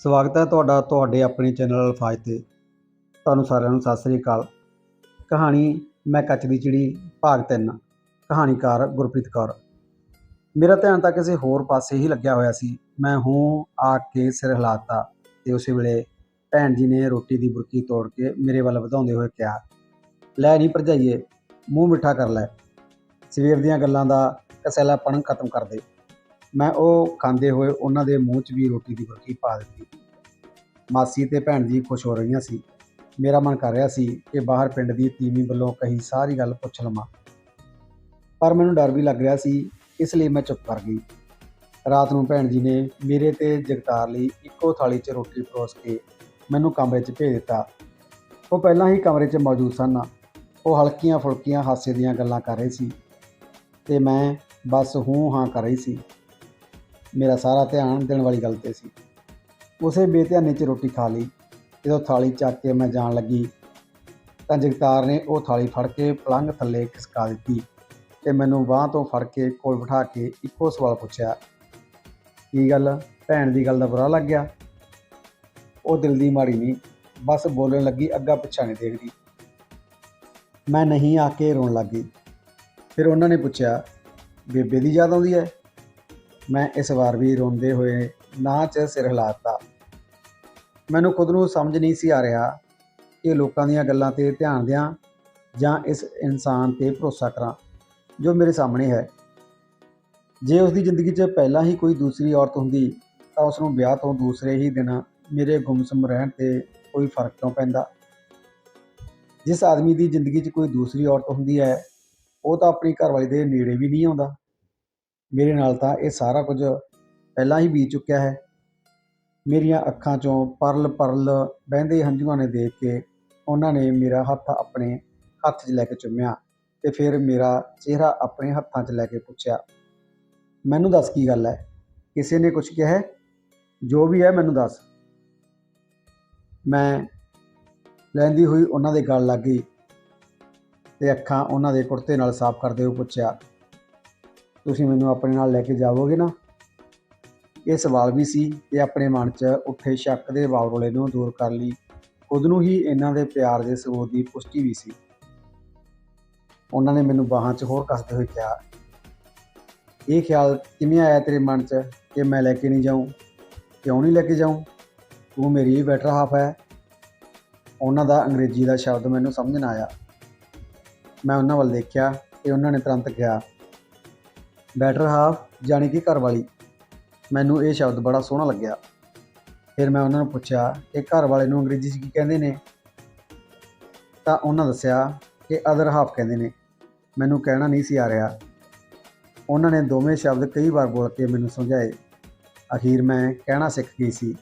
ਸਵਾਗਤ ਹੈ ਤੁਹਾਡਾ, ਤੁਹਾਡੇ ਆਪਣੇ ਚੈਨਲ ਅਲਫਾਜ਼ ਤੇ। ਤੁਹਾਨੂੰ ਸਾਰਿਆਂ ਨੂੰ ਸਤਿ ਸ੍ਰੀ ਅਕਾਲ। ਕਹਾਣੀ ਮੈਂ ਕੱਚ ਦੀ ਚਿੜੀ, ਭਾਗ 3 ਕਹਾਣੀਕਾਰ ਗੁਰਪ੍ਰੀਤ ਕੌਰ। ਮੇਰਾ ਧਿਆਨ ਤਾਂ ਕਿਸੇ ਹੋਰ ਪਾਸੇ ਹੀ ਲੱਗਿਆ ਹੋਇਆ ਸੀ। ਮੈਂ ਹੂੰ ਆ ਕੇ ਸਿਰ ਹਿਲਾਤਾ ਤੇ ਉਸੇ ਵੇਲੇ ਭੈਣ ਜੀ ਨੇ ਰੋਟੀ ਦੀ ਬੁਰਕੀ ਤੋੜ ਕੇ ਮੇਰੇ ਵੱਲ ਵਧਾਉਂਦੇ ਹੋਏ ਕਿਹਾ, ਲੈ ਨਹੀਂ ਭਰਜਾਈਏ, ਮੂੰਹ ਮਿੱਠਾ ਕਰ ਲੈ। ਸਵੇਰ ਦੀਆਂ ਗੱਲਾਂ ਦਾ ਕਸੈਲਾਪਣ ਖਤਮ ਕਰ ਦੇ। ਮੈਂ ਉਹ ਖਾਂਦੇ ਹੋਏ ਉਹਨਾਂ ਦੇ ਮੂੰਹ 'ਚ ਵੀ ਰੋਟੀ ਦੀ ਬੁਰਕੀ ਪਾ ਦਿੱਤੀ। ਮਾਸੀ ਤੇ ਭੈਣ ਜੀ ਖੁਸ਼ ਹੋ ਰਹੀਆਂ ਸੀ। ਮੇਰਾ ਮਨ ਕਰ ਰਿਹਾ ਸੀ ਕਿ ਬਾਹਰ ਪਿੰਡ ਦੀ ਤੀਵੀਂ ਵੱਲੋਂ ਕਹੀ ਸਾਰੀ ਗੱਲ ਪੁੱਛ ਲਵਾਂ। ਪਰ ਮੈਨੂੰ ਡਰ ਵੀ ਲੱਗ ਰਿਹਾ ਸੀ, ਇਸ ਲਈ ਮੈਂ ਚੁੱਪ ਕਰ ਗਈ। ਰਾਤ ਨੂੰ ਭੈਣ ਜੀ ਨੇ ਮੇਰੇ ਤੇ ਜਗਤਾਰ ਲਈ ਇੱਕੋ ਥਾਲੀ 'ਚ ਰੋਟੀ ਪਰੋਸ ਕੇ ਮੈਨੂੰ ਕਮਰੇ 'ਚ ਭੇਜ ਦਿੱਤਾ। ਉਹ ਪਹਿਲਾਂ ਹੀ ਕਮਰੇ 'ਚ ਮੌਜੂਦ ਸਨ। ਉਹ ਹਲਕੀਆਂ ਫੁਲਕੀਆਂ ਹਾਸੇ ਦੀਆਂ ਗੱਲਾਂ ਕਰ ਰਹੇ ਸੀ ਤੇ ਮੈਂ ਬਸ ਹੂੰ ਹਾਂ ਕਰ ਰਹੀ ਸੀ। ਮੇਰਾ ਸਾਰਾ ਧਿਆਨ ਦੇਣ ਵਾਲੀ ਗੱਲ ਤੇ ਸੀ। ਉਸੇ ਬੇਧਿਆਨੀ 'ਚ ਰੋਟੀ ਖਾ ਲਈ। ਜਦੋਂ ਥਾਲੀ ਚੱਕ ਕੇ ਮੈਂ ਜਾਣ ਲੱਗੀ ਤਾਂ ਜਗਤਾਰ ਨੇ ਉਹ ਥਾਲੀ ਫੜ ਕੇ ਪਲੰਘ ਥੱਲੇ ਖਿਸਕਾ ਦਿੱਤੀ ਤੇ ਮੈਨੂੰ ਬਾਹ ਤੋਂ ਫੜ ਕੇ ਕੋਲ ਬਿਠਾ ਕੇ ਇੱਕੋ ਸਵਾਲ ਪੁੱਛਿਆ, ਕੀ ਗੱਲ? ਭੈਣ ਦੀ ਗੱਲ ਦਾ ਬੁਰਾ ਲੱਗ ਗਿਆ? ਉਹ ਦਿਲ ਦੀ ਮਾੜੀ ਨਹੀਂ, ਬਸ ਬੋਲਣ ਲੱਗੀ ਅੱਗਾ ਪਿੱਛਾ ਨਹੀਂ ਦੇਖਦੀ। ਮੈਂ ਨਹੀਂ ਆ ਕੇ ਰੋਣ ਲੱਗੀ ਫਿਰ ਉਹਨਾਂ ਨੇ ਪੁੱਛਿਆ, ਬੇਬੇ ਦੀ ਯਾਦ ਆਉਂਦੀ ਹੈ? ਮੈਂ ਇਸ ਵਾਰ ਵੀ ਰੋਂਦੇ ਹੋਏ ਨਾ 'ਚ ਸਿਰ ਹਿਲਾਤਾ। ਮੈਨੂੰ ਖੁਦ ਨੂੰ ਸਮਝ ਨਹੀਂ ਸੀ ਆ ਰਿਹਾ ਕਿ ਲੋਕਾਂ ਦੀਆਂ ਗੱਲਾਂ ਤੇ ਧਿਆਨ ਦਿਆਂ ਜਾਂ ਇਸ ਇਨਸਾਨ ਤੇ ਭਰੋਸਾ ਕਰਾਂ, ਜੋ ਮੇਰੇ ਸਾਹਮਣੇ ਹੈ। ਜੇ ਉਸ ਦੀ ਜ਼ਿੰਦਗੀ 'ਚ ਪਹਿਲਾਂ ਹੀ ਕੋਈ ਦੂਸਰੀ ਔਰਤ ਹੁੰਦੀ, ਤਾਂ ਉਸ ਨੂੰ ਵਿਆਹ ਤੋਂ ਦੂਸਰੇ ਹੀ ਦਿਨ ਮੇਰੇ ਗੁੰਮਸੁੰਮ ਰਹਿਣ ਤੇ ਕੋਈ ਫ਼ਰਕ ਕਿਉਂ ਪੈਂਦਾ? ਜਿਸ ਆਦਮੀ ਦੀ ਜ਼ਿੰਦਗੀ 'ਚ ਕੋਈ ਦੂਸਰੀ ਔਰਤ ਹੁੰਦੀ ਹੈ, ਉਹ ਤਾਂ ਆਪਣੀ ਘਰਵਾਲੀ ਦੇ ਨੇੜੇ ਵੀ ਨਹੀਂ ਆਉਂਦਾ। ਮੇਰੇ ਨਾਲ ਤਾਂ ਇਹ ਸਾਰਾ ਕੁਝ ਪਹਿਲਾਂ ਹੀ ਬੀਤ ਚੁੱਕਿਆ ਹੈ। ਮੇਰੀਆਂ ਅੱਖਾਂ 'ਚੋਂ ਪਰਲ ਪਰਲ ਵਹਿੰਦੇ ਹੰਝੂਆਂ ਨੇ ਦੇਖ ਕੇ ਉਹਨਾਂ ਨੇ ਮੇਰਾ ਹੱਥ ਆਪਣੇ ਹੱਥ 'ਚ ਲੈ ਕੇ ਚੁੰਮਿਆ ਤੇ ਫਿਰ ਮੇਰਾ ਚਿਹਰਾ ਆਪਣੇ ਹੱਥਾਂ 'ਚ ਲੈ ਕੇ ਪੁੱਛਿਆ, ਮੈਨੂੰ ਦੱਸ ਕੀ ਗੱਲ ਹੈ? ਕਿਸੇ ਨੇ ਕੁਝ ਕਿਹਾ ਹੈ? ਜੋ ਵੀ ਹੈ ਮੈਨੂੰ ਦੱਸ। ਮੈਂ ਲੈਂਦੀ ਹੋਈ ਉਹਨਾਂ ਦੇ ਗਲ ਲੱਗ ਗਈ ਤੇ ਅੱਖਾਂ ਉਹਨਾਂ ਦੇ ਕੁੜਤੇ ਨਾਲ ਸਾਫ਼ ਕਰਦੇ ਹੋਏ ਪੁੱਛਿਆ ਤੁਸੀਂ ਮੈਨੂੰ ਆਪਣੇ ਨਾਲ ਲੈ ਕੇ ਜਾਵੋਗੇ ਨਾ? ਇਹ ਸਵਾਲ ਵੀ ਸੀ ਤੇ ਆਪਣੇ ਮਨ 'ਚ ਉੱਠੇ ਸ਼ੱਕ ਦੇ ਵਾਵਰੋਲੇ ਨੂੰ ਦੂਰ ਕਰਨ ਲਈ ਖੁਦ ਨੂੰ ਹੀ ਇਹਨਾਂ ਦੇ ਪਿਆਰ ਦੇ ਸਬੂਤ ਦੀ ਪੁਸ਼ਟੀ ਵੀ ਸੀ। ਉਹਨਾਂ ਨੇ ਮੈਨੂੰ ਬਾਹਾਂ 'ਚ ਹੋਰ ਕੱਸਦੇ ਹੋਏ ਕਿਹਾ, ਇਹ ਖਿਆਲ ਕਿਵੇਂ ਆਇਆ ਤੇਰੇ ਮਨ 'ਚ ਕਿ ਮੈਂ ਲੈ ਕੇ ਨਹੀਂ ਜਾਊਂ? ਕਿਉਂ ਨਹੀਂ ਲੈ ਕੇ ਜਾਊਂ? ਤੂੰ ਮੇਰੀ ਹੀ ਬੈਟਰ ਹਾਫ ਹੈ। ਉਹਨਾਂ ਦਾ ਅੰਗਰੇਜ਼ੀ ਦਾ ਸ਼ਬਦ ਮੈਨੂੰ ਸਮਝ ਨਾ ਆਇਆ। ਮੈਂ ਉਹਨਾਂ ਵੱਲ ਦੇਖਿਆ ਤੇ ਉਹਨਾਂ ਨੇ ਤੁਰੰਤ ਕਿਹਾ ਬੈਟਰ ਹਾਫ ਜਾਣੀ ਕਿ ਘਰ ਵਾਲੀ। ਮੈਨੂੰ ਇਹ ਸ਼ਬਦ ਬੜਾ ਸੋਹਣਾ ਲੱਗਿਆ। ਫਿਰ ਮੈਂ ਉਹਨਾਂ ਨੂੰ ਪੁੱਛਿਆ ਕਿ ਘਰ ਵਾਲੇ ਨੂੰ ਅੰਗਰੇਜ਼ੀ 'ਚ ਕੀ ਕਹਿੰਦੇ ਨੇ? ਤਾਂ ਉਹਨਾਂ ਦੱਸਿਆ ਕਿ ਅਦਰ ਹਾਫ ਕਹਿੰਦੇ ਨੇ। ਮੈਨੂੰ ਕਹਿਣਾ ਨਹੀਂ ਸੀ ਆ ਰਿਹਾ। ਉਹਨਾਂ ਨੇ ਦੋਵੇਂ ਸ਼ਬਦ ਕਈ ਵਾਰ ਬੋਲ ਕੇ ਮੈਨੂੰ ਸਮਝਾਏ। ਅਖੀਰ ਮੈਂ ਕਹਿਣਾ ਸਿੱਖ ਗਈ ਸੀ।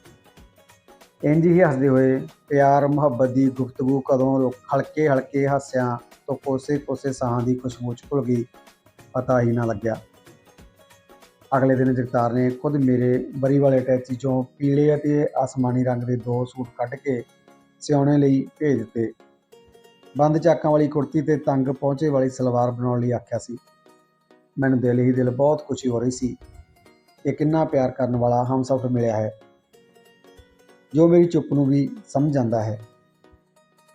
ਇੰਜ ਹੀ ਹੱਸਦੇ ਹੋਏ ਪਿਆਰ, ਮੁਹੱਬਤ ਦੀ ਗੁਫ਼ਤਗੂ ਕਦੋਂ ਹਲਕੇ ਹਲਕੇ ਹਾਸਿਆਂ ਤੋਂ ਕੋਸੇ ਕੋਸੇ ਸਾਹਾਂ ਦੀ ਖੁਸ਼ਬੂ ਚ ਭੁੱਲ ਗਈ। ਪਤਾ ਹੀ ਨਾ ਲੱਗਿਆ। ਅਗਲੇ ਦਿਨ ਜਗਤਾਰ ਨੇ ਖੁਦ ਮੇਰੇ ਬਰੀ ਵਾਲੇ ਟੈਚੀ ਚੋਂ ਪੀਲੇ ਅਤੇ ਆਸਮਾਨੀ ਰੰਗ ਦੇ ਦੋ ਸੂਟ ਕੱਢ ਕੇ ਸਿਉਣੇ ਲਈ ਭੇਜ ਦਿੱਤੇ। ਬੰਦ ਚਾਕਾਂ ਵਾਲੀ ਕੁੜਤੀ ਤੇ ਤੰਗ ਪਹੁੰਚੇ ਵਾਲੀ ਸਲਵਾਰ ਬਣਾਉਣ ਲਈ ਆਖਿਆ ਸੀ। ਮੈਨੂੰ ਦਿਲ ਹੀ ਦਿਲ ਬਹੁਤ ਖੁਸ਼ੀ ਹੋ ਰਹੀ ਸੀ। ਕਿ ਕਿੰਨਾ ਪਿਆਰ ਕਰਨ ਵਾਲਾ ਹਮਸਫਰ ਮਿਲਿਆ ਹੈ। ਜੋ ਮੇਰੀ ਚੁੱਪ ਨੂੰ ਵੀ ਸਮਝ ਜਾਂਦਾ ਹੈ।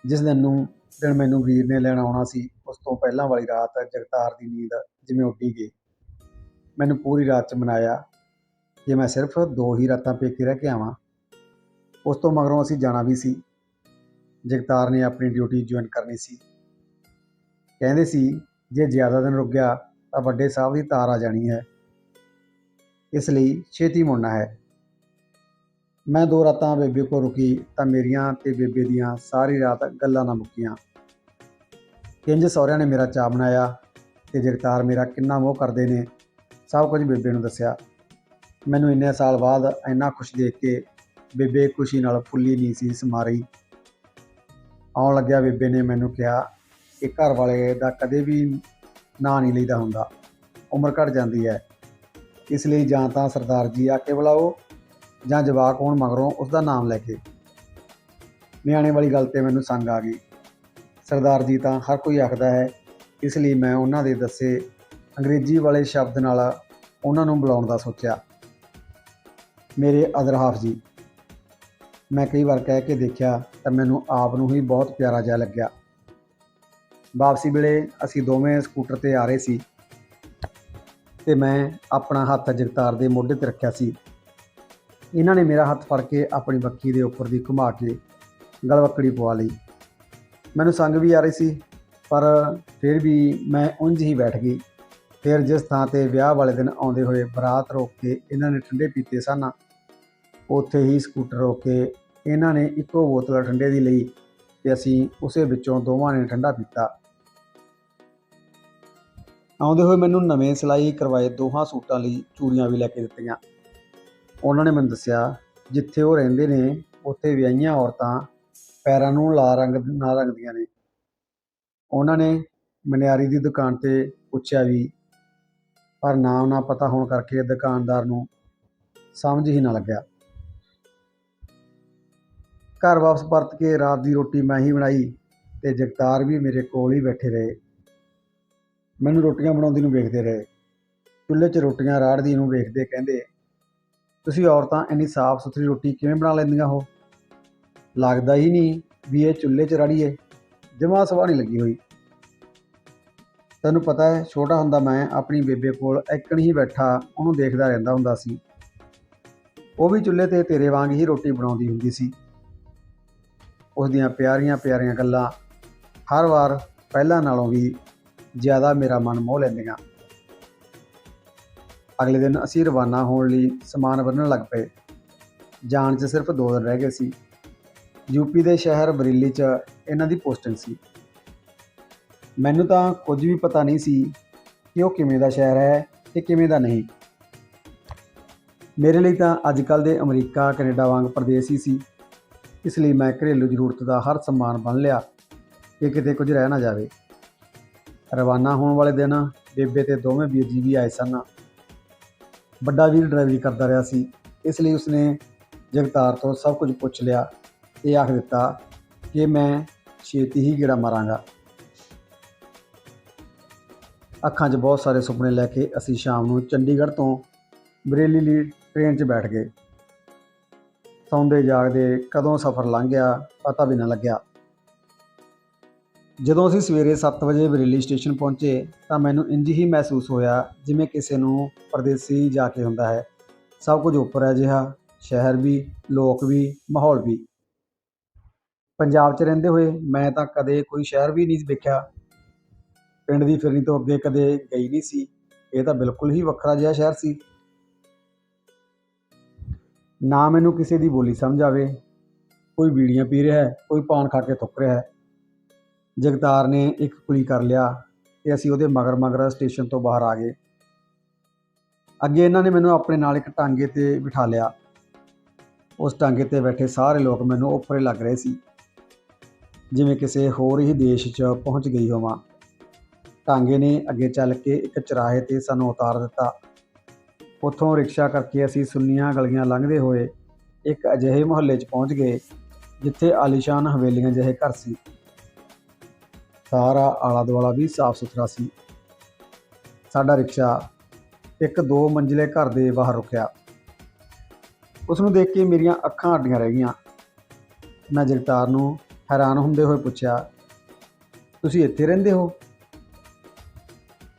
ਜਿਸ ਦਿਨ ਨੂੰ ਦਿਨ ਮੈਨੂੰ ਵੀਰ ਨੇ ਲੈਣ ਆਉਣਾ ਸੀ, ਉਸ ਤੋਂ ਪਹਿਲਾਂ ਵਾਲੀ ਰਾਤ ਜਗਤਾਰ ਦੀ ਨੀਂਦ ਜਿਵੇਂ ਉੱਡੀ ਗਈ। ਮੈਨੂੰ ਪੂਰੀ ਰਾਤ ਚ ਮਨਾਇਆ। ਜੇ ਮੈਂ ਸਿਰਫ ਦੋ ਹੀ ਰਾਤਾਂ ਪੇਕੇ ਰਹਿ ਕੇ ਆਵਾਂ, ਉਸ ਤੋਂ ਮਗਰੋਂ ਅਸੀਂ ਜਾਣਾ ਵੀ ਸੀ। ਜਗਤਾਰ ਨੇ ਆਪਣੀ ਡਿਊਟੀ ਜੁਆਇਨ ਕਰਨੀ ਸੀ। ਕਹਿੰਦੇ ਸੀ, ਜੇ ਜ਼ਿਆਦਾ ਦਿਨ ਰੁਕ ਗਿਆ ਤਾਂ ਵੱਡੇ ਸਾਹਿਬ ਦੀ ਤਾਰ ਆ ਜਾਣੀ ਹੈ। ਇਸ ਲਈ ਛੇਤੀ ਮੁੜਨਾ ਹੈ। ਮੈਂ ਦੋ ਰਾਤਾਂ ਬੇਬੇ ਕੋਲ ਰੁਕੀ ਤਾਂ ਮੇਰੀਆਂ ਤੇ ਬੇਬੇ ਦੀਆਂ ਸਾਰੀ ਰਾਤ ਗੱਲਾਂ ਨਾ ਮੁੱਕੀਆਂ। ਕਿੰਜ ਸਹੁਰਿਆਂ ਨੇ ਮੇਰਾ ਚਾਅ ਬਣਾਇਆ ਤੇ ਜਗਤਾਰ ਮੇਰਾ ਕਿੰਨਾ ਮੋਹ ਕਰਦੇ ਨੇ। ਸਭ ਕੁਝ ਬੇਬੇ ਨੂੰ ਦੱਸਿਆ। ਮੈਨੂੰ ਇੰਨੇ ਸਾਲ ਬਾਅਦ ਇੰਨਾ ਖੁਸ਼ ਦੇਖ ਕੇ ਬੇਬੇ ਖੁਸ਼ੀ ਨਾਲ ਫੁੱਲੀ ਨਹੀਂ ਸੀ ਸਮਾਰੀ। ਆਉਣ ਲੱਗਿਆ ਬੇਬੇ ਨੇ ਮੈਨੂੰ ਕਿਹਾ ਕਿ ਘਰ ਵਾਲੇ ਦਾ ਕਦੇ ਵੀ ਨਾਂ ਨਹੀਂ ਲਈਦਾ ਹੁੰਦਾ। ਉਮਰ ਘਟ ਜਾਂਦੀ ਹੈ। ਇਸ ਲਈ ਜਾਂ ਤਾਂ ਸਰਦਾਰ ਜੀ ਆ ਕੇ ਬੁਲਾਓ ਜਾਂ ਜਵਾਕ ਹੋਣ ਮਗਰੋਂ ਉਸ ਦਾ ਨਾਮ ਲੈ ਕੇ। ਨਿਆਣੇ ਵਾਲੀ ਗੱਲ ਤੇ ਮੈਨੂੰ ਸੰਗ ਆ ਗਈ। ਸਰਦਾਰ ਜੀ ਤਾਂ ਹਰ ਕੋਈ ਆਖਦਾ ਹੈ, ਇਸ ਲਈ ਮੈਂ ਉਹਨਾਂ ਦੇ ਦੱਸੇ ਅੰਗਰੇਜ਼ੀ ਵਾਲੇ ਸ਼ਬਦ ਨਾਲ ਉਹਨਾਂ ਨੂੰ ਬੁਲਾਉਣ ਦਾ ਸੋਚਿਆ। ਮੇਰੇ ਅਦਰ ਹਾਫ ਜੀ, ਮੈਂ ਕਈ ਵਾਰ ਕਹਿ ਕੇ ਦੇਖਿਆ ਤਾਂ ਮੈਨੂੰ ਆਪ ਨੂੰ ਹੀ ਬਹੁਤ ਪਿਆਰਾ ਜਿਹਾ ਲੱਗਿਆ। ਵਾਪਸੀ ਵੇਲੇ ਅਸੀਂ ਦੋਵੇਂ ਸਕੂਟਰ ਤੇ ਆ ਰਹੇ ਸੀ ਤੇ ਮੈਂ ਆਪਣਾ ਹੱਥ ਜਗਤਾਰ ਦੇ ਮੋਢੇ ਤੇ ਰੱਖਿਆ ਸੀ। ਇਹਨਾਂ ਨੇ ਮੇਰਾ ਹੱਥ ਫੜ ਕੇ ਆਪਣੀ ਬੱਕੀ ਦੇ ਉੱਪਰ ਦੀ ਘੁਮਾ ਕੇ ਗਲਵੱਕੜੀ ਪਵਾ ਲਈ। ਮੈਨੂੰ ਸੰਗ ਵੀ ਆ ਰਹੀ ਸੀ, ਪਰ ਫਿਰ ਵੀ ਮੈਂ ਉਂਝ ਹੀ ਬੈਠ ਗਈ। ਫਿਰ ਜਿਸ ਥਾਂ ਤੇ ਵਿਆਹ ਵਾਲੇ ਦਿਨ ਆਉਂਦੇ ਹੋਏ ਬਰਾਤ ਰੋਕ ਕੇ ਇਹਨਾਂ ਨੇ ਠੰਡੇ ਪੀਤੇ ਸਨ, ਉੱਥੇ ਹੀ ਸਕੂਟਰ ਰੋਕ ਕੇ ਇਹਨਾਂ ਨੇ ਇੱਕੋ ਬੋਤਲ ਠੰਡੇ ਦੀ ਲਈ ਤੇ ਅਸੀਂ ਉਸੇ ਵਿੱਚੋਂ ਦੋਵਾਂ ਨੇ ਠੰਡਾ ਪੀਤਾ। ਆਉਂਦੇ ਹੋਏ ਮੈਨੂੰ ਨਵੇਂ ਸਿਲਾਈ ਕਰਵਾਏ ਦੋਹਾਂ ਸੂਟਾਂ ਲਈ ਚੂੜੀਆਂ ਵੀ ਲੈ ਕੇ ਦਿੱਤੀਆਂ। ਉਹਨਾਂ ਨੇ ਮੈਨੂੰ ਦੱਸਿਆ, ਜਿੱਥੇ ਉਹ ਰਹਿੰਦੇ ਨੇ, ਉੱਥੇ ਵਿਆਹੀਆਂ ਔਰਤਾਂ ਪੈਰਾਂ ਨੂੰ ਲਾਲ ਰੰਗ ਨਾਲ ਰੰਗਦੀਆਂ ਨੇ। ਉਹਨਾਂ ਨੇ ਮਨਿਆਰੀ ਦੀ ਦੁਕਾਨ ਤੇ ਪੁੱਛਿਆ ਵੀ ਪਰ ਨਾਮ ਨਾ ਪਤਾ ਹੋਣ ਕਰਕੇ ਦੁਕਾਨਦਾਰ ਨੂੰ ਸਮਝ ਹੀ ਨਾ ਲੱਗਿਆ। ਘਰ ਵਾਪਸ ਪਰਤ ਕੇ ਰਾਤ ਦੀ ਰੋਟੀ ਮੈਂ ਹੀ ਬਣਾਈ ਤੇ ਜਗਤਾਰ ਵੀ ਮੇਰੇ ਕੋਲ ਹੀ ਬੈਠੇ ਰਹੇ। ਮੈਨੂੰ ਰੋਟੀਆਂ ਬਣਾਉਂਦੀ ਨੂੰ ਵੇਖਦੇ ਰਹੇ। ਚੁੱਲ੍ਹੇ 'ਚ ਰੋਟੀਆਂ ਰਾੜਦੀ ਨੂੰ ਵੇਖਦੇ ਕਹਿੰਦੇ, ਤੁਸੀਂ ਔਰਤਾਂ ਇੰਨੀ ਸਾਫ਼ ਸੁਥਰੀ ਰੋਟੀ ਕਿਵੇਂ ਬਣਾ ਲੈਂਦੀਆਂ ਹੋ? ਲੱਗਦਾ ਹੀ ਨਹੀਂ ਵੀ ਇਹ ਚੁੱਲ੍ਹੇ 'ਚ ਰੜੀਏ ਜਮਾ ਸਵਾਹ ਨਹੀਂ ਲੱਗੀ ਹੋਈ। ਤੈਨੂੰ ਪਤਾ ਹੈ, ਛੋਟਾ ਹੁੰਦਾ ਮੈਂ ਆਪਣੀ ਬੇਬੇ ਕੋਲ ਐਕਣ ਹੀ ਬੈਠਾ, ਉਹਨੂੰ ਦੇਖਦਾ ਰਹਿੰਦਾ ਹੁੰਦਾ ਸੀ। ਉਹ ਵੀ ਚੁੱਲ੍ਹੇ ਤੇ ਤੇਰੇ ਵਾਂਗ ਹੀ ਰੋਟੀ ਬਣਾਉਂਦੀ ਹੁੰਦੀ ਸੀ। ਉਸ ਦੀਆਂ ਪਿਆਰੀਆਂ ਪਿਆਰੀਆਂ ਗੱਲਾਂ ਹਰ ਵਾਰ ਪਹਿਲਾਂ ਨਾਲੋਂ ਵੀ ਜ਼ਿਆਦਾ ਮੇਰਾ ਮਨ ਮੋਹ ਲੈਂਦੀਆਂ। ਅਗਲੇ ਦਿਨ ਅਸੀਂ ਰਵਾਨਾ ਹੋਣ ਲਈ ਸਮਾਨ ਬੰਨ੍ਹਣ ਲੱਗ ਪਏ। ਜਾਣ 'ਚ ਸਿਰਫ 2 ਦਿਨ ਰਹਿ ਗਏ ਸੀ। ਯੂਪੀ ਦੇ ਸ਼ਹਿਰ ਬਰੇਲੀ 'ਚ ਇਹਨਾਂ ਦੀ ਪੋਸਟਿੰਗ ਸੀ। ਮੈਨੂੰ ਤਾਂ ਕੁਝ ਵੀ ਪਤਾ ਨਹੀਂ ਸੀ ਕਿ ਉਹ ਕਿਵੇਂ ਦਾ ਸ਼ਹਿਰ ਹੈ ਤੇ ਕਿਵੇਂ ਦਾ ਨਹੀਂ। ਮੇਰੇ ਲਈ ਤਾਂ ਅੱਜ ਕੱਲ ਦੇ ਅਮਰੀਕਾ, ਕੈਨੇਡਾ ਵਾਂਗ ਪ੍ਰਦੇਸ਼ ਹੀ ਸੀ। ਇਸ ਲਈ ਮੈਂ ਘਰੇਲੂ ਜ਼ਰੂਰਤ ਦਾ ਹਰ ਸਮਾਨ ਬੰਨ ਲਿਆ ਕਿ ਕਿਤੇ ਕੁਝ ਰਹਿ ਨਾ ਜਾਵੇ। ਰਵਾਨਾ ਹੋਣ ਵਾਲੇ ਦਿਨ ਬੇਬੇ ਤੇ ਦੋਵੇਂ ਵੀਰ ਜੀ ਵੀ ਆਏ ਸਨ। ਵੱਡਾ ਵੀਰ ਡਰਾਈਵਰੀ ਕਰਦਾ ਰਿਹਾ ਸੀ। ਇਸ ਲਈ ਉਸਨੇ ਜਗਤਾਰ ਤੋਂ ਸਭ ਕੁਝ ਪੁੱਛ ਲਿਆ। ਤੇ ਆਖ ਦਿੱਤਾ ਕਿ ਮੈਂ ਛੇਤੀ ਹੀ ਗੇੜਾ ਮਾਰਾਂਗਾ। ਅੱਖਾਂ 'ਚ ਬਹੁਤ ਸਾਰੇ ਸੁਪਨੇ ਲੈ ਕੇ ਅਸੀਂ ਸ਼ਾਮ ਨੂੰ ਚੰਡੀਗੜ੍ਹ ਤੋਂ ਬਰੇਲੀ ਲਈ ਟ੍ਰੇਨ 'ਚ ਬੈਠ ਗਏ। ਸੌਂਦੇ ਜਾਗਦੇ ਕਦੋਂ ਸਫ਼ਰ ਲੰਘ ਗਿਆ ਪਤਾ ਵੀ ਨਾ ਲੱਗਿਆ। ਜਦੋਂ ਅਸੀਂ ਸਵੇਰੇ 7 ਵਜੇ ਬਰੇਲੀ ਸਟੇਸ਼ਨ ਪਹੁੰਚੇ ਤਾਂ ਮੈਨੂੰ ਇੰਜ ਹੀ ਮਹਿਸੂਸ ਹੋਇਆ ਜਿਵੇਂ ਕਿਸੇ ਨੂੰ ਪਰਦੇਸੀ ਜਾ ਕੇ ਹੁੰਦਾ ਹੈ। ਸਭ ਕੁਝ ਉੱਪਰ ਹੈ ਜਿਹਾ, ਸ਼ਹਿਰ ਵੀ, ਲੋਕ ਵੀ, ਮਾਹੌਲ ਵੀ। ਪੰਜਾਬ 'ਚ ਰਹਿੰਦੇ ਹੋਏ ਮੈਂ ਤਾਂ ਕਦੇ ਕੋਈ ਸ਼ਹਿਰ ਵੀ ਨਹੀਂ ਦੇਖਿਆ। ਪਿੰਡ ਦੀ ਫਿਰਨੀ ਤੋਂ ਅੱਗੇ ਕਦੇ ਗਈ ਨਹੀਂ ਸੀ। ਇਹ ਤਾਂ ਬਿਲਕੁਲ ਹੀ ਵੱਖਰਾ ਜਿਹਾ ਸ਼ਹਿਰ ਸੀ। ਨਾ ਮੈਨੂੰ ਕਿਸੇ ਦੀ ਬੋਲੀ ਸਮਝ ਆਵੇ। ਕੋਈ ਬੀੜੀਆਂ ਪੀ ਰਿਹਾ ਹੈ, ਕੋਈ ਪਾਨ ਖਾ ਕੇ ਥੁੱਕ ਰਿਹਾ ਹੈ। ਜਗਤਾਰ ਨੇ ਇੱਕ ਕੁਲੀ ਕਰ ਲਿਆ ਤੇ ਅਸੀਂ ਉਹਦੇ ਮਗਰ ਮਗਰ ਸਟੇਸ਼ਨ ਤੋਂ ਬਾਹਰ ਆ ਗਏ। ਅੱਗੇ ਇਹਨਾਂ ਨੇ ਮੈਨੂੰ ਆਪਣੇ ਨਾਲ ਇੱਕ ਟਾਂਗੇ ਤੇ ਬਿਠਾ ਲਿਆ। ਉਸ ਟਾਂਗੇ ਤੇ ਬੈਠੇ ਸਾਰੇ ਲੋਕ ਮੈਨੂੰ ਉੱਪਰੇ ਲੱਗ ਰਹੇ ਸੀ। ਜਿਵੇਂ ਕਿਸੇ ਹੋਰ ਹੀ ਦੇਸ਼ 'ਚ ਪਹੁੰਚ ਗਈ ਹੋਵਾਂ। ਟਾਂਗੇ ਨੇ ਅੱਗੇ ਚੱਲ ਕੇ ਇੱਕ ਚਰਾਹੇ ਤੇ ਸਾਨੂੰ ਉਤਾਰ ਦਿੱਤਾ। ਉੱਥੋਂ ਰਿਕਸ਼ਾ ਕਰਕੇ ਅਸੀਂ ਸੁੰਨੀਆਂ ਗਲੀਆਂ ਲੰਘਦੇ ਹੋਏ ਇੱਕ ਅਜਿਹੇ ਮੁਹੱਲੇ 'ਚ ਪਹੁੰਚ ਗਏ, ਜਿੱਥੇ ਆਲੀਸ਼ਾਨ ਹਵੇਲੀਆਂ ਜਿਹੇ ਘਰ ਸੀ। ਸਾਰਾ ਆਲਾ ਦੁਆਲਾ ਵੀ ਸਾਫ਼ ਸੁਥਰਾ ਸੀ। ਸਾਡਾ ਰਿਕਸ਼ਾ ਇੱਕ ਦੋ ਮੰਜ਼ਿਲੇ ਘਰ ਦੇ ਬਾਹਰ ਰੁਕਿਆ। ਉਸ ਨੂੰ ਦੇਖ ਕੇ ਮੇਰੀਆਂ ਅੱਖਾਂ ਅੱਡੀਆਂ ਰਹਿ ਗਈਆਂ। ਮੈਂ ਜਗਤਾਰ ਨੂੰ ਹੈਰਾਨ ਹੁੰਦੇ ਹੋਏ ਪੁੱਛਿਆ, ਤੁਸੀਂ ਇੱਥੇ ਰਹਿੰਦੇ ਹੋ?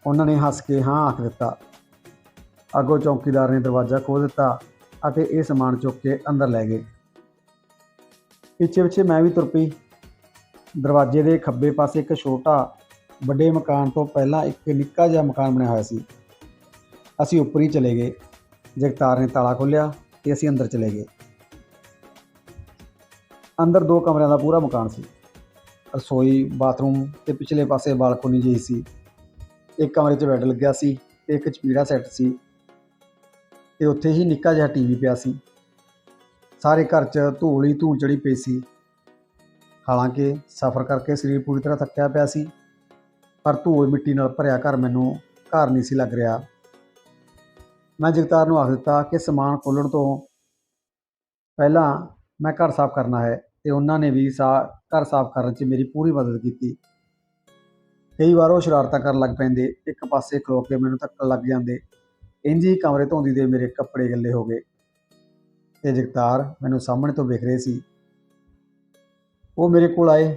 ਉਹਨਾਂ ਨੇ ਹੱਸ ਕੇ ਹਾਂ ਆਖ ਦਿੱਤਾ। ਅੱਗੋਂ ਚੌਕੀਦਾਰ ਨੇ ਦਰਵਾਜ਼ਾ ਖੋਲ੍ਹ ਦਿੱਤਾ ਅਤੇ ਇਹ ਸਮਾਨ ਚੁੱਕ ਕੇ ਅੰਦਰ ਲੈ ਗਏ। ਪਿੱਛੇ ਪਿੱਛੇ ਮੈਂ ਵੀ ਤੁਰ ਪਈ। ਦਰਵਾਜ਼ੇ ਦੇ ਖੱਬੇ ਪਾਸੇ ਇੱਕ ਛੋਟਾ ਵੱਡੇ ਮਕਾਨ ਤੋਂ ਪਹਿਲਾਂ ਇੱਕ ਨਿੱਕਾ ਜਿਹਾ ਮਕਾਨ ਬਣਿਆ ਹੋਇਆ ਸੀ। ਅਸੀਂ ਉੱਪਰ ਹੀ ਚਲੇ ਗਏ। ਜਗਤਾਰ ਨੇ ਤਾਲਾ ਖੋਲ੍ਹਿਆ ਤੇ ਅਸੀਂ ਅੰਦਰ ਚਲੇ ਗਏ। ਅੰਦਰ ਦੋ ਕਮਰਿਆਂ ਦਾ ਪੂਰਾ ਮਕਾਨ ਸੀ। ਰਸੋਈ, ਬਾਥਰੂਮ ਤੇ ਪਿਛਲੇ ਪਾਸੇ ਬਾਲਕੋਨੀ ਜਿਹੀ ਸੀ। ਇੱਕ ਕਮਰੇ 'ਚ ਬੈੱਡ ਲੱਗਿਆ ਸੀ ਤੇ ਇੱਕ ਚਪੀੜਾ ਸੈੱਟ ਸੀ ਤੇ ਉੱਥੇ ਹੀ ਨਿੱਕਾ ਜਿਹਾ ਟੀਵੀ ਪਿਆ ਸੀ। ਸਾਰੇ ਘਰ 'ਚ ਧੂਲ ਹੀ ਧੂਲ ਚੜੀ ਪਈ ਸੀ। ਹਾਲਾਂਕਿ ਸਫ਼ਰ ਕਰਕੇ ਸਰੀਰ ਪੂਰੀ ਤਰ੍ਹਾਂ ਥੱਕਿਆ ਪਿਆ ਸੀ, ਪਰ ਧੂਲ ਮਿੱਟੀ ਨਾਲ ਭਰਿਆ ਘਰ ਮੈਨੂੰ ਘਰ ਨਹੀਂ ਸੀ ਲੱਗ ਰਿਹਾ। ਮੈਂ ਜਗਤਾਰ ਨੂੰ ਆਖ ਦਿੱਤਾ ਕਿ ਸਮਾਨ ਖੋਲ੍ਹਣ ਤੋਂ ਪਹਿਲਾਂ ਮੈਂ ਘਰ ਸਾਫ਼ ਕਰਨਾ ਹੈ ਤੇ ਉਹਨਾਂ ਨੇ ਵੀ ਸਾ, ਘਰ ਸਾਫ਼ ਕਰਨ 'ਚ ਮੇਰੀ ਪੂਰੀ ਮਦਦ ਕੀਤੀ। ਕਈ ਵਾਰ ਉਹ ਸ਼ਰਾਰਤਾਂ ਕਰਨ ਲੱਗ ਪੈਂਦੇ, ਇੱਕ ਪਾਸੇ ਖਲੋ ਕੇ ਮੈਨੂੰ ਧੱਕਣ ਲੱਗ ਜਾਂਦੇ। ਇੰਝ ਹੀ ਕਮਰੇ ਧੋਂਦੀ ਦੇ ਮੇਰੇ ਕੱਪੜੇ ਗਿੱਲੇ ਹੋ ਗਏ। ਤੇ ਜਗਤਾਰ ਮੈਨੂੰ ਸਾਹਮਣੇ ਤੋਂ ਵੇਖ ਰਹੇ ਸੀ। ਉਹ ਮੇਰੇ ਕੋਲ ਆਏ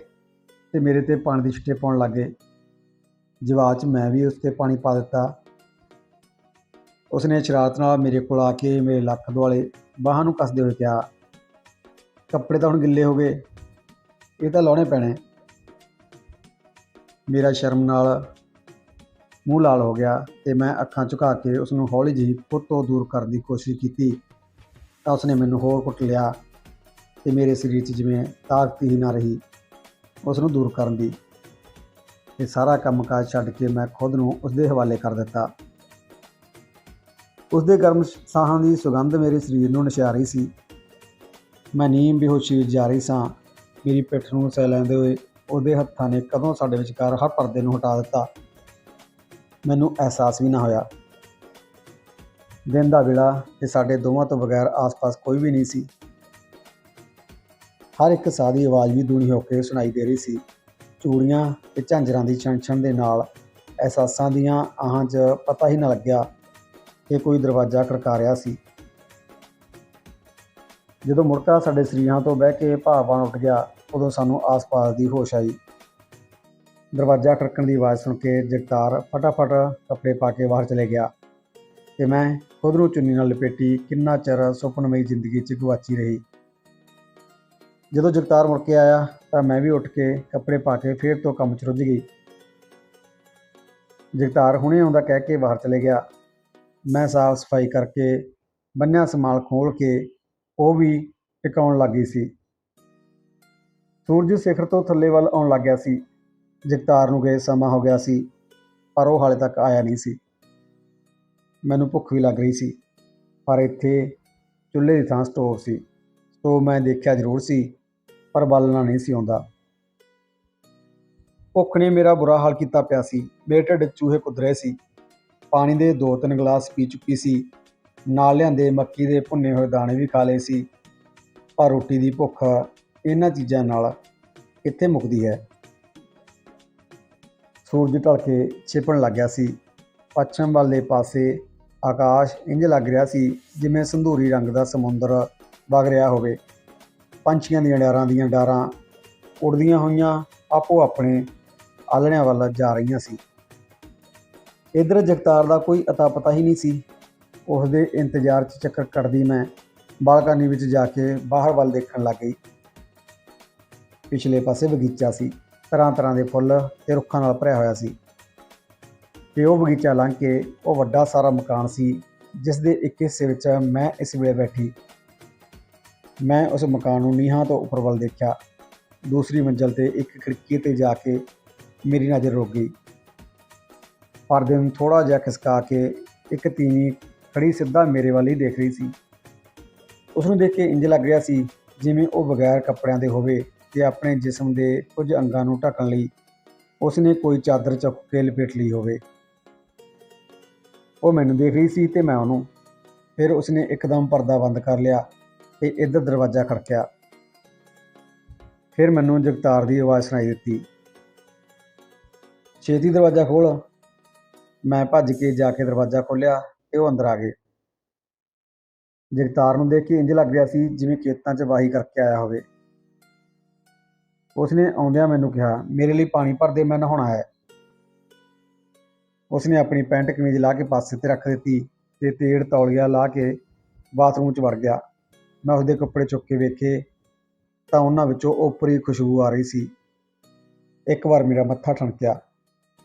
ਤੇ ਮੇਰੇ ਤੇ ਪਾਣੀ ਦੇ ਛਿੱਟੇ ਪਾਉਣ ਲੱਗੇ ਜਵਾਬ 'ਚ ਮੈਂ ਵੀ ਉਸ ਤੇ ਪਾਣੀ ਪਾ ਦਿੱਤਾ। ਉਸਨੇ ਸ਼ਰਾਰਤ ਨਾਲ ਮੇਰੇ ਕੋਲ ਆ ਕੇ ਮੇਰੇ ਲੱਕ ਦੁਆਲੇ ਬਾਹਾਂ ਨੂੰ ਕੱਸਦੇ ਹੋਏ ਕਿਹਾ, ਕੱਪੜੇ ਤਾਂ ਹੁਣ ਗਿੱਲੇ ਹੋ ਗਏ, ਇਹ ਤਾਂ ਲਾਉਣੇ ਪੈਣੇ। ਮੇਰਾ ਸ਼ਰਮ ਨਾਲ ਮੂੰਹ ਲਾਲ ਹੋ ਗਿਆ ਤੇ ਮੈਂ ਅੱਖਾਂ ਝੁਕਾ ਕੇ ਉਸ ਨੂੰ ਹੌਲੀ ਜਿਹੀ ਖੁਦ ਤੋਂ ਦੂਰ ਕਰਨ ਦੀ ਕੋਸ਼ਿਸ਼ ਕੀਤੀ ਤਾਂ ਉਸਨੇ ਮੈਨੂੰ ਹੋਰ ਕੁੱਟ ਲਿਆ ਤੇ ਮੇਰੇ ਸਰੀਰ 'ਚ ਜਿਵੇਂ ਤਾਕਤ ਹੀ ਨਾ ਰਹੀ ਉਸ ਨੂੰ ਦੂਰ ਕਰਨ ਦੀ। ਇਹ ਸਾਰਾ ਕੰਮਕਾਜ ਛੱਡ ਕੇ ਮੈਂ ਖੁਦ ਨੂੰ ਉਸ ਦੇ ਹਵਾਲੇ ਕਰ ਦਿੱਤਾ। ਉਸ ਦੇ ਗਰਮ ਸਾਹਾਂ ਦੀ ਸੁਗੰਧ ਮੇਰੇ ਸਰੀਰ ਨੂੰ ਨਸ਼ਾ ਰਹੀ ਸੀ। ਮੈਂ ਨੀਮ ਬੇਹੋਸ਼ੀ ਵਿੱਚ ਜਾ ਰਹੀ ਸਾਂ। ਮੇਰੀ ਪਿੱਠ ਨੂੰ ਸਹਿ ਲੈਂਦੇ ਹੋਏ ਉਹਦੇ ਹੱਥਾਂ ਨੇ ਕਦੋਂ ਸਾਡੇ ਵਿਚਕਾਰ ਹਰ ਪਰਦੇ ਨੂੰ ਹਟਾ ਦਿੱਤਾ। ਮੈਨੂੰ ਅਹਿਸਾਸ ਵੀ ਨਾ ਹੋਇਆ। ਦਿਨ ਦਾ ਵੇਲਾ ਤੇ ਸਾਡੇ ਦੋਵਾਂ ਤੋਂ ਬਗੈਰ ਆਸ-ਪਾਸ ਕੋਈ ਵੀ ਨਹੀਂ ਸੀ। ਹਰ ਇੱਕ ਸਾਹ ਦੀ ਆਵਾਜ਼ ਵੀ ਦੂਣੀ ਹੋ ਕੇ ਸੁਣਾਈ ਦੇ ਰਹੀ ਸੀ। ਚੂੜੀਆਂ ਤੇ ਝਾਂਜਰਾਂ ਦੀ ਛਣਛਣ ਦੇ ਨਾਲ ਅਹਿਸਾਸਾਂ ਦੀਆਂ ਆਹਾਂ 'ਚ ਪਤਾ ਹੀ ਨਾ ਲੱਗਿਆ ਕਿ ਕੋਈ ਦਰਵਾਜ਼ਾ ਖੜਕਾ ਰਿਹਾ ਸੀ। ਜਦੋਂ ਮੁੜਕਾ ਸਾਡੇ ਸਰੀਰਾਂ ਤੋਂ ਬਹਿ ਕੇ ਭਾਵਨ ਉੱਠ ਗਿਆ ਉਦੋਂ ਸਾਨੂੰ ਆਸ-ਪਾਸ ਦੀ ਹੋਸ਼ ਆਈ। ਦਰਵਾਜ਼ਾ ਖੜਕਣ ਦੀ ਆਵਾਜ਼ ਸੁਣ ਕੇ ਜਗਤਾਰ ਫਟਾਫਟ ਕੱਪੜੇ ਪਾ ਕੇ ਬਾਹਰ ਚਲੇ ਗਿਆ ਤੇ ਮੈਂ ਖੁਦ ਨੂੰ ਚੁੰਨੀ ਨਾਲ ਲਪੇਟੀ ਕਿੰਨਾ ਚਿਰ ਸੁਪਨਮਈ ਜ਼ਿੰਦਗੀ 'ਚ ਗਵਾਚੀ ਰਹੀ। ਜਦੋਂ ਜਗਤਾਰ ਮੁੜ ਕੇ ਆਇਆ ਤਾਂ ਮੈਂ ਵੀ ਉੱਠ ਕੇ ਕੱਪੜੇ ਪਾ ਕੇ ਫੇਰ ਤੋਂ ਕੰਮ 'ਚ ਰੁੱਝ ਗਈ। ਜਗਤਾਰ ਹੁਣੇ ਆਉਂਦਾ ਕਹਿ ਕੇ ਬਾਹਰ ਚਲੇ ਗਿਆ। ਮੈਂ ਸਾਫ਼ ਸਫ਼ਾਈ ਕਰਕੇ ਬੰਨਿਆ ਸਮਾਲ ਖੋਲ ਕੇ, ਉਹ ਵੀ ਟਿਕਾਉਣ ਲੱਗੀ ਸੀ। ਸੂਰਜ ਸਿਖਰ ਤੋਂ ਥੱਲੇ ਵੱਲ ਆਉਣ ਲੱਗ ਗਿਆ ਸੀ। ਜਗਤਾਰ ਨੂੰ ਗਏ ਸਮਾਂ ਹੋ ਗਿਆ ਸੀ, ਪਰ ਉਹ ਹਾਲੇ ਤੱਕ ਆਇਆ ਨਹੀਂ ਸੀ। ਮੈਨੂੰ ਭੁੱਖ ਵੀ ਲੱਗ ਰਹੀ ਸੀ, ਪਰ ਇੱਥੇ ਚੁੱਲ੍ਹੇ ਦੀ ਥਾਂ ਸਟੋਵ ਸੀ। ਸਟੋਵ ਮੈਂ ਦੇਖਿਆ ਜ਼ਰੂਰ ਸੀ, ਪਰ ਬਾਲਣਾ ਨਹੀਂ ਸੀ ਆਉਂਦਾ। ਭੁੱਖ ਨੇ ਮੇਰਾ ਬੁਰਾ ਹਾਲ ਕੀਤਾ ਪਿਆ ਸੀ। ਮੇਰੇ ਢਿੱਡ ਚੂਹੇ ਕੁੱਦ ਰਹੇ ਸੀ। ਪਾਣੀ ਦੇ ਦੋ ਤਿੰਨ ਗਲਾਸ ਪੀ ਚੁੱਕੀ ਸੀ। ਨਾਲ ਲਿਆਂਦੇ ਮੱਕੀ ਦੇ ਭੁੰਨੇ ਹੋਏ ਦਾਣੇ ਵੀ ਖਾ ਲਏ ਸੀ। ਪਰ ਰੋਟੀ ਦੀ ਭੁੱਖ ਇਹਨਾਂ ਚੀਜ਼ਾਂ ਨਾਲ ਇੱਥੇ ਮੁੱਕਦੀ ਹੈ। ਸੂਰਜ ਢਲ ਕੇ ਛਿਪਣ ਲੱਗ ਗਿਆ ਸੀ। ਪੱਛਮ ਵਾਲੇ ਪਾਸੇ ਆਕਾਸ਼ ਇੰਜ ਲੱਗ ਰਿਹਾ ਸੀ ਜਿਵੇਂ ਸੰਧੂਰੀ ਰੰਗ ਦਾ ਸਮੁੰਦਰ ਵਗ ਰਿਹਾ ਹੋਵੇ। ਪੰਛੀਆਂ ਦੀਆਂ ਡਾਰਾਂ ਦੀਆਂ ਡਾਰਾਂ ਉੜਦੀਆਂ ਹੋਈਆਂ ਆਪੋ ਆਪਣੇ ਆਲਣਿਆਂ ਵੱਲ ਜਾ ਰਹੀਆਂ ਸੀ। ਇਧਰ ਜਗਤਾਰ ਦਾ ਕੋਈ ਅਤਾ ਪਤਾ ਹੀ ਨਹੀਂ ਸੀ। ਉਸ ਦੇ ਇੰਤਜ਼ਾਰ 'ਚ ਚੱਕਰ ਕੱਟਦੀ ਮੈਂ ਬਾਲਕਨੀ ਵਿੱਚ ਜਾ ਕੇ ਬਾਹਰ ਵੱਲ ਦੇਖਣ ਲੱਗ ਗਈ। ਪਿਛਲੇ ਪਾਸੇ ਬਗੀਚਾ ਸੀ। ਤਰ੍ਹਾਂ ਤਰ੍ਹਾਂ ਦੇ ਫੁੱਲ ਤੇ ਰੁੱਖਾਂ ਨਾਲ ਭਰਿਆ ਹੋਇਆ ਸੀ। ਤੇ ਉਹ ਬਗੀਚਾ ਲੰਘ ਕੇ ਉਹ ਵੱਡਾ ਸਾਰਾ ਮਕਾਨ ਸੀ, ਜਿਸ ਦੇ ਇੱਕ ਹਿੱਸੇ ਵਿੱਚ ਮੈਂ ਇਸ ਵੇਲੇ ਬੈਠੀ। ਮੈਂ ਉਸ ਮਕਾਨ ਨੂੰ ਨੀਹਾਂ ਤੋਂ ਉੱਪਰ ਵੱਲ ਦੇਖਿਆ। ਦੂਸਰੀ ਮੰਜ਼ਲ ਤੇ ਇੱਕ ਖਿੜਕੀ ਤੇ ਜਾ ਕੇ ਮੇਰੀ ਨਜ਼ਰ ਰੁਕ ਗਈ। ਪਰਦੇ ਨੂੰ ਥੋੜਾ ਜਿਹਾ ਖਿਸਕਾ ਕੇ ਇੱਕ ਤੀਵੀਂ ਖੜੀ ਸਿੱਧਾ ਮੇਰੇ ਵੱਲ ਹੀ ਦੇਖ ਰਹੀ ਸੀ। ਉਸ ਨੂੰ ਦੇਖ ਕੇ ਇੰਜ ਲੱਗ ਰਿਹਾ ਸੀ, ਜਿਵੇਂ ਉਹ ਬਗੈਰ ਕੱਪੜਿਆਂ ਦੇ ਹੋਵੇ ਤੇ ਆਪਣੇ ਜਿਸਮ ਦੇ ਕੁਝ ਅੰਗਾਂ ਨੂੰ ਢੱਕਣ ਲਈ ਉਸ ਨੇ ਕੋਈ ਚਾਦਰ ਚੁੱਕ ਕੇ ਲਪੇਟ ਲਈ ਹੋਵੇ। ਉਹ ਮੈਨੂੰ ਦੇਖ ਰਹੀ ਸੀ ਤੇ ਮੈਂ ਉਹਨੂੰ ਫਿਰ ਉਸਨੇ ਇੱਕਦਮ ਪਰਦਾ ਬੰਦ ਕਰ ਲਿਆ ਤੇ ਇੱਧਰ ਦਰਵਾਜ਼ਾ ਖੜਕਿਆ। ਫਿਰ ਮੈਨੂੰ ਜਗਤਾਰ ਦੀ ਆਵਾਜ਼ ਸੁਣਾਈ ਦਿੱਤੀ। ਛੇਤੀ ਦਰਵਾਜ਼ਾ ਖੋਲ। ਮੈਂ ਭੱਜ ਕੇ ਜਾ ਕੇ ਦਰਵਾਜ਼ਾ ਖੋਲ੍ਹਿਆ ਤੇ ਉਹ ਅੰਦਰ ਆ ਗਏ। ਜਗਤਾਰ ਨੂੰ ਦੇਖ ਕੇ ਇੰਜ ਲੱਗ ਰਿਹਾ ਸੀ ਜਿਵੇਂ ਖੇਤਾਂ 'ਚ ਵਾਹੀ ਕਰਕੇ ਆਇਆ ਹੋਵੇ। ਉਸਨੇ ਆਉਂਦਿਆਂ ਮੈਨੂੰ ਕਿਹਾ, ਮੇਰੇ ਲਈ ਪਾਣੀ ਭਰ ਦੇ, ਮੈਂ ਨਹਾਉਣਾ ਹੈ। ਉਸਨੇ ਆਪਣੀ ਪੈਂਟ ਕਮੀਜ਼ ਲਾ ਕੇ ਪਾਸੇ ਤੇ ਰੱਖ ਦਿੱਤੀ ਤੇ ਤੇੜ ਤੌਲੀਆ ਲਾ ਕੇ ਬਾਥਰੂਮ 'ਚ ਵੜ ਗਿਆ। ਮੈਂ ਉਸਦੇ ਕੱਪੜੇ ਚੁੱਕ ਕੇ ਵੇਖੇ ਤਾਂ ਉਹਨਾਂ ਵਿੱਚੋਂ ਉੱਪਰੀ ਖੁਸ਼ਬੂ ਆ ਰਹੀ ਸੀ। ਇੱਕ ਵਾਰ ਮੇਰਾ ਮੱਥਾ ਠਣਕਿਆ,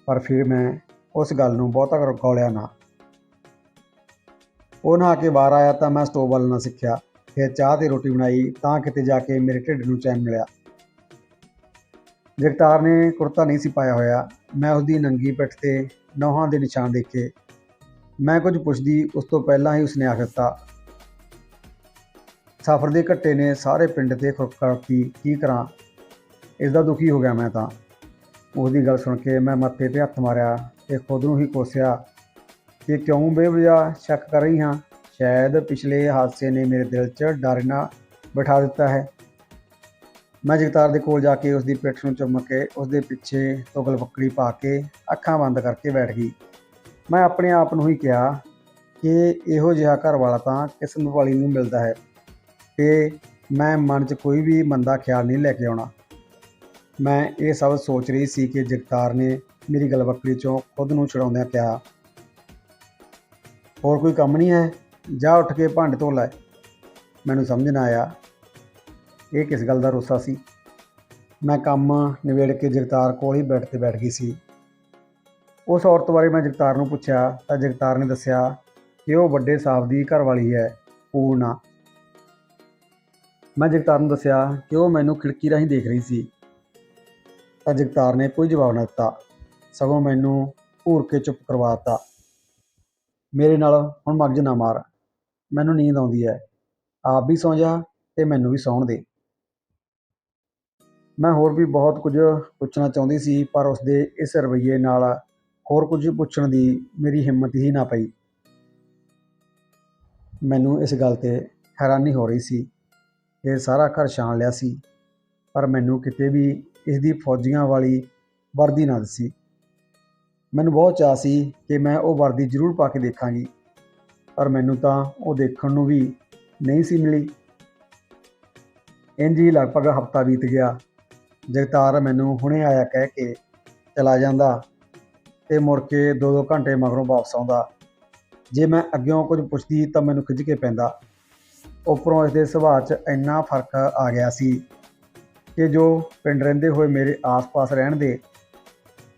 ਪਰ ਫਿਰ ਮੈਂ ਉਸ ਗੱਲ ਨੂੰ ਬਹੁਤਾ ਗੌਲਿਆ ਨਾ। ਉਹ ਨਹਾ ਕੇ ਬਾਹਰ ਆਇਆ ਤਾਂ ਮੈਂ ਸਟੋਵ ਵੱਲ ਨਾ ਸਿੱਖਿਆ। ਫਿਰ ਚਾਹ ਤੇ ਰੋਟੀ ਬਣਾਈ ਤਾਂ ਕਿਤੇ ਜਾ ਕੇ ਮੇਰੇ ਢਿੱਡ ਨੂੰ ਚੈਨ ਮਿਲਿਆ। ਜਗਤਾਰ ਨੇ ਕੁੜਤਾ ਨਹੀਂ ਸੀ ਪਾਇਆ ਹੋਇਆ। ਮੈਂ ਉਸਦੀ ਨੰਗੀ ਪਿੱਠ ਤੇ ਨੌਹਾਂ ਦੇ ਨਿਸ਼ਾਨ ਦੇਖੇ। ਮੈਂ ਕੁਝ ਪੁੱਛਦੀ, ਉਸ ਤੋਂ ਪਹਿਲਾਂ ਹੀ ਉਸਨੇ ਆਖ ਦਿੱਤਾ। ਸਫ਼ਰ ਦੇ ਘੱਟੇ ਨੇ ਸਾਰੇ ਪਿੰਡ ਤੇ ਖੁਰਕੀ ਕੀ ਕਰਾਂ? ਇਸ ਦਾ ਦੁਖੀ ਹੋ ਗਿਆ ਮੈਂ ਤਾਂ। ਉਹਦੀ ਗੱਲ ਸੁਣ ਕੇ ਮੈਂ ਮੱਥੇ ਤੇ ਹੱਥ ਮਾਰਿਆ ਤੇ ਖੁਦ ਨੂੰ ਹੀ ਕੋਸਿਆ ਕਿ ਕਿਉਂ ਬੇਵਜਾ ਸ਼ੱਕ ਕਰ ਰਹੀ ਹਾਂ? ਸ਼ਾਇਦ ਪਿਛਲੇ ਹਾਦਸੇ ਨੇ ਮੇਰੇ ਦਿਲ 'ਚ ਡਰ ਨਾ ਬਿਠਾ ਦਿੱਤਾ ਹੈ। ਮੈਂ ਜਗਤਾਰ ਦੇ ਕੋਲ ਜਾ ਕੇ ਉਸ ਦੀ ਪਿੱਠ ਨੂੰ ਚੁੰਮ ਕੇ ਉਸ ਦੇ ਪਿੱਛੇ ਤੁਗਲ ਫੱਕੜੀ ਪਾ ਕੇ ਅੱਖਾਂ ਬੰਦ ਕਰਕੇ ਬੈਠ ਗਈ। ਮੈਂ ਆਪਣੇ ਆਪ ਨੂੰ ਹੀ ਕਿਹਾ ਕਿ ਇਹੋ ਜਿਹਾ ਘਰ ਵਾਲਾ ਤਾਂ ਕਿਸਮਤ ਵਾਲੀ ਨੂੰ ਮਿਲਦਾ ਹੈ ਤੇ ਮੈਂ ਮਨ 'ਚ ਕੋਈ ਵੀ ਮੰਦਾ ਖਿਆਲ ਨਹੀਂ ਲੈ ਕੇ ਆਉਣਾ। ਮੈਂ ਇਹ ਸਭ ਸੋਚ ਰਹੀ ਸੀ ਕਿ ਜਗਤਾਰ ਨੇ ਮੇਰੀ ਗਲਵੱਕੜੀ 'ਚੋਂ ਖੁਦ ਨੂੰ ਛੁਡਾਉਂਦਿਆਂ ਕਿਹਾ, ਹੋਰ ਕੋਈ ਕੰਮ ਨਹੀਂ ਹੈ? ਜਾ ਉੱਠ ਕੇ ਭਾਂਡੇ ਧੋ ਲੈ। ਮੈਨੂੰ ਸਮਝ ਨਾ ਆਇਆ। ਇਹ ਕਿਸ ਗੱਲ ਦਾ ਰੋਸਾ ਸੀ? ਮੈਂ ਕੰਮ ਨਿਬੇੜ ਕੇ ਜਗਤਾਰ ਕੋਲ ਹੀ ਬੈਠ ਤੇ ਬੈਠ ਗਈ ਸੀ। ਉਸ ਔਰਤ ਬਾਰੇ ਮੈਂ ਜਗਤਾਰ ਨੂੰ ਪੁੱਛਿਆ, ਤਾਂ ਜਗਤਾਰ ਨੇ ਦੱਸਿਆ ਕਿ ਉਹ ਵੱਡੇ ਸਾਹਿਬ ਦੀ ਘਰਵਾਲੀ ਹੈ, ਪੂਰਨਾ। ਮੈਂ ਜਗਤਾਰ ਨੂੰ ਦੱਸਿਆ ਕਿ ਉਹ ਮੈਨੂੰ ਖਿੜਕੀ ਰਾਹੀਂ ਦੇਖ ਰਹੀ ਸੀ। ਤਾਂ ਜਗਤਾਰ ਨੇ ਕੋਈ ਜਵਾਬ ਨਾ ਦਿੱਤਾ। ਸਗੋਂ ਮੈਨੂੰ ਘੂਰ ਕੇ ਚੁੱਪ ਕਰਵਾ ਦਿੱਤਾ। ਮੇਰੇ ਨਾਲ ਹੁਣ ਮਗਜ ਨਾ ਮਾਰ। ਮੈਨੂੰ ਨੀਂਦ ਆਉਂਦੀ ਹੈ। ਆਪ ਵੀ ਸੌਂ ਜਾ ਤੇ ਮੈਨੂੰ ਵੀ ਸੌਣ ਦੇ। ਮੈਂ ਹੋਰ ਵੀ ਬਹੁਤ ਕੁਝ ਪੁੱਛਣਾ ਚਾਹੁੰਦੀ ਸੀ, ਪਰ ਉਸਦੇ ਇਸ ਰਵੱਈਏ ਨਾਲ ਹੋਰ ਕੁਝ ਪੁੱਛਣ ਦੀ ਮੇਰੀ ਹਿੰਮਤ ਹੀ ਨਾ ਪਈ। ਮੈਨੂੰ ਇਸ ਗੱਲ ਤੇ ਹੈਰਾਨੀ ਹੋ ਰਹੀ ਸੀ। ਇਹ ਸਾਰਾ ਘਰ ਛਾਣ ਲਿਆ ਸੀ, ਪਰ ਮੈਨੂੰ ਕਿਤੇ ਵੀ ਇਸ ਦੀ ਫੌਜੀਆਂ ਵਾਲੀ ਵਰਦੀ ਨਾ ਦਿੱਸੀ। ਮੈਨੂੰ ਬਹੁਤ ਚਾਅ ਸੀ ਕਿ ਮੈਂ ਉਹ ਵਰਦੀ ਜ਼ਰੂਰ ਪਾ ਕੇ ਦੇਖਾਂਗੀ, ਪਰ ਮੈਨੂੰ ਤਾਂ ਉਹ ਦੇਖਣ ਨੂੰ ਵੀ ਨਹੀਂ ਸੀ ਮਿਲੀ। ਇੰਝ ਹੀ ਲਗਭਗ ਹਫ਼ਤਾ ਬੀਤ ਗਿਆ। ਜਗਤਾਰ ਮੈਨੂੰ ਹੁਣੇ ਆਇਆ ਕਹਿ ਕੇ ਚਲਾ ਜਾਂਦਾ ਤੇ ਮੁੜ ਕੇ 2-2 ਘੰਟੇ ਮਗਰੋਂ ਵਾਪਸ ਆਉਂਦਾ। ਜੇ ਮੈਂ ਅੱਗਿਓਂ ਕੁਝ ਪੁੱਛਦੀ ਤਾਂ ਮੈਨੂੰ ਖਿੱਚ ਕੇ ਪੈਂਦਾ। ਉੱਪਰੋਂ ਇਸ ਦੇ ਸੁਭਾਅ 'ਚ ਇੰਨਾ ਫ਼ਰਕ ਆ ਗਿਆ ਸੀ ਕਿ ਜੋ ਪਿੰਡ ਰਹਿੰਦੇ ਹੋਏ ਮੇਰੇ ਆਸ-ਪਾਸ ਰਹਿਣ ਦੇ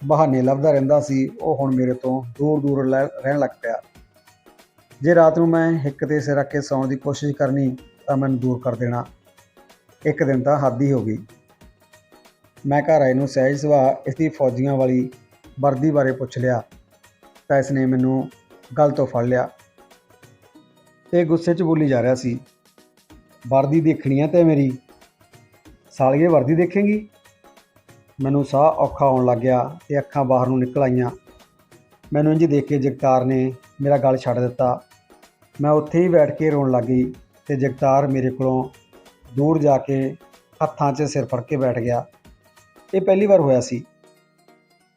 ਬਹਾਨੇ ਲੱਭਦਾ ਰਹਿੰਦਾ ਸੀ, ਉਹ ਹੁਣ ਮੇਰੇ ਤੋਂ ਦੂਰ-ਦੂਰ ਲੈ- ਰਹਿਣ ਲੱਗ ਪਿਆ। ਜੇ ਰਾਤ ਨੂੰ ਮੈਂ ਹਿੱਕ ਤੇ ਸਿਰ ਰੱਖ ਕੇ ਸੌਣ ਦੀ ਕੋਸ਼ਿਸ਼ ਕਰਨੀ ਤਾਂ ਮੈਨੂੰ ਦੂਰ ਕਰ ਦੇਣਾ। ਇੱਕ ਦਿਨ ਤਾਂ ਹੱਦ ਹੀ ਹੋ ਗਈ। ਮੈਂ ਘਰ ਆਏ ਨੂੰ ਸਹਿਜ ਸੁਭਾਅ ਇਸ ਦੀ ਫੌਜੀਆਂ ਵਾਲੀ ਵਰਦੀ ਬਾਰੇ ਪੁੱਛ ਲਿਆ ਤਾਂ ਇਸ ਨੇ ਮੈਨੂੰ ਗੱਲ ਤੋਂ ਫੜ ਲਿਆ। ਇਹ ਗੁੱਸੇ 'ਚ ਬੋਲੀ ਜਾ ਰਿਹਾ ਸੀ, ਵਰਦੀ ਦੇਖਣੀ ਆ ਤੇ ਮੇਰੀ, ਸਾਲੀਏ ਵਰਦੀ ਦੇਖੇਂਗੀ? ਮੈਨੂੰ ਸਾਹ ਔਖਾ ਆਉਣ ਲੱਗ ਗਿਆ ਤੇ ਅੱਖਾਂ ਬਾਹਰ ਨੂੰ ਨਿਕਲ ਆਈਆਂ। ਮੈਨੂੰ ਇੰਜ ਦੇਖ ਕੇ ਜਗਤਾਰ ਨੇ ਮੇਰਾ ਗਲ ਛੱਡ ਦਿੱਤਾ। ਮੈਂ ਉੱਥੇ ਹੀ ਬੈਠ ਕੇ ਰੋਣ ਲੱਗ ਗਈ ਤੇ ਜਗਤਾਰ ਮੇਰੇ ਕੋਲੋਂ ਦੂਰ ਜਾ ਕੇ ਹੱਥਾਂ 'ਚ ਸਿਰ ਫੜ ਕੇ ਬੈਠ ਗਿਆ। ਇਹ ਪਹਿਲੀ ਵਾਰ ਹੋਇਆ ਸੀ।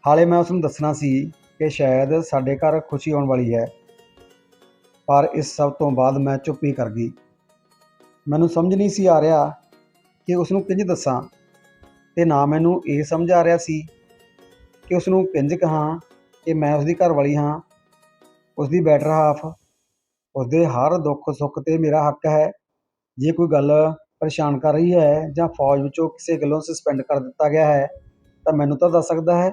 ਹਾਲੇ ਮੈਂ ਉਸ ਨੂੰ ਦੱਸਣਾ ਸੀ ਕਿ ਸ਼ਾਇਦ ਸਾਡੇ ਘਰ ਖੁਸ਼ੀ ਆਉਣ ਵਾਲੀ ਹੈ। ਪਰ ਇਸ ਸਭ ਤੋਂ ਬਾਅਦ ਮੈਂ ਚੁੱਪ ਹੀ ਕਰ ਗਈ। ਮੈਨੂੰ ਸਮਝ ਨਹੀਂ ਸੀ ਆ ਰਿਹਾ ਕਿ ਉਸ ਨੂੰ ਕਿੰਝ ਦੱਸਾਂ ਤੇ ਨਾ ਮੈਨੂੰ ਇਹ ਸਮਝ ਆ ਰਿਹਾ ਸੀ ਕਿ ਉਸ ਨੂੰ ਕਿੰਝ ਕਹਾਂ ਕਿ ਮੈਂ ਉਸ ਦੀ ਘਰ ਵਾਲੀ ਹਾਂ। ਉਸ ਦੀ ਬੈਟਰ ਹਾਫ ਉਸ ਦੇ ਹਰ ਦੁੱਖ ਸੁੱਖ ਤੇ ਮੇਰਾ ਹੱਕ ਹੈ। ਜੇ ਕੋਈ ਗੱਲ ਪਰੇਸ਼ਾਨ ਕਰ ਰਹੀ ਹੈ ਜਾਂ ਫੌਜ ਵਿੱਚੋਂ ਕਿਸੇ ਗੱਲੋਂ ਸਸਪੈਂਡ ਕਰ ਦਿੱਤਾ ਗਿਆ ਹੈ, ਤਾਂ ਮੈਨੂੰ ਤਾਂ ਦੱਸ ਸਕਦਾ ਹੈ।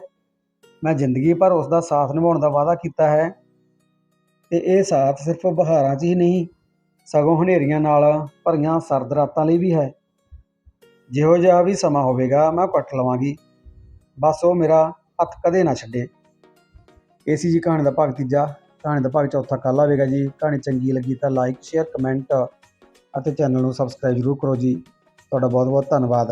ਮੈਂ ਜ਼ਿੰਦਗੀ ਭਰ ਉਸ ਦਾ ਸਾਥ ਨਿਭਾਉਣ ਦਾ ਵਾਅਦਾ ਕੀਤਾ ਹੈ ਤੇ ਇਹ ਸਾਥ ਸਿਰਫ ਬਹਾਰਾਂ 'ਚ ਹੀ ਨਹੀਂ, ਸਗੋਂ ਹਨੇਰੀਆਂ ਨਾਲ ਭਰੀਆਂ ਸਰਦ ਰਾਤਾਂ ਲਈ ਵੀ ਹੈ। ਜਿਹੋ ਜਿਹਾ ਵੀ ਸਮਾਂ ਹੋਵੇਗਾ, ਮੈਂ ਕੱਟ ਲਵਾਂਗੀ। ਬਸ ਉਹ ਮੇਰਾ ਹੱਥ ਕਦੇ ਨਾ ਛੱਡੇ। ਇਹ ਸੀ ਜੀ ਕਹਾਣੀ ਦਾ ਭਾਗ ਤੀਜਾ। ਕਹਾਣੀ ਦਾ ਭਾਗ ਚੌਥਾ ਕੱਲ੍ਹ ਆਵੇਗਾ ਜੀ। ਕਹਾਣੀ ਚੰਗੀ ਲੱਗੀ ਤਾਂ ਲਾਈਕ ਸ਼ੇਅਰ ਕਮੈਂਟ ਅਤੇ ਚੈਨਲ ਨੂੰ ਸਬਸਕ੍ਰਾਈਬ ਜ਼ਰੂਰ ਕਰੋ ਜੀ। ਤੁਹਾਡਾ ਬਹੁਤ ਬਹੁਤ ਧੰਨਵਾਦ।